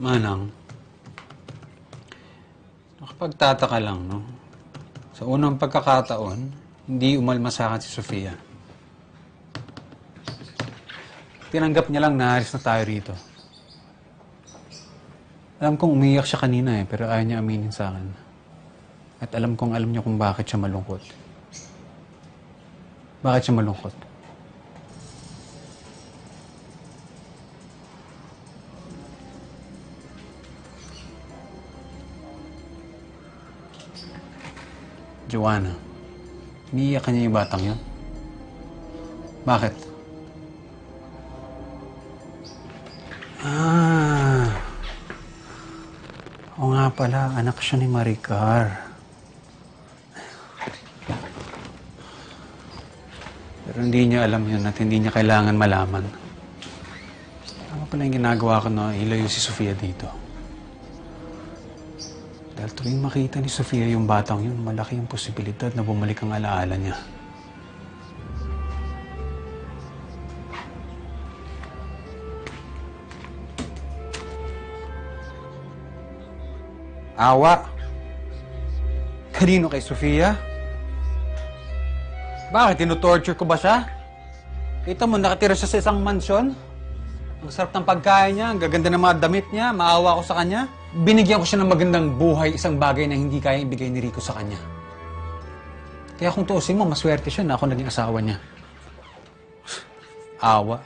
Manang, nakapagtataka lang, no? Sa unang pagkakataon, hindi umalma sa akin si Sofia. Tinanggap niya lang na alis na tayo rito. Alam kong umiyak siya kanina eh, pero ayaw niya aminin sa akin. At alam kong alam niya kung bakit siya malungkot. Bakit siya malungkot? Joanna, umiiyak ka niya yung batang yun. Bakit? Ah. Oo nga pala, anak siya ni Maricar. Pero hindi niya alam yun at hindi niya kailangan malaman. Ano pala yung ginagawa ko na ilayo si Sofia dito? Dahil tuwing makita ni Sofia yung batang yun, malaki yung posibilidad na bumalik ang alaala niya. Awa. Kanino kay Sofia? Bakit? Tinutorture ko ba siya? Kita mo, nakatira siya sa isang mansyon. Ang sarap ng pagkain niya, ang gaganda ng mga damit niya, maawa ko sa kanya. Binigyan ko siya ng magandang buhay, isang bagay na hindi kaya ibigay ni Rico sa kanya. Kaya kung tuusin mo, maswerte siya na ako naging asawa niya. Awa.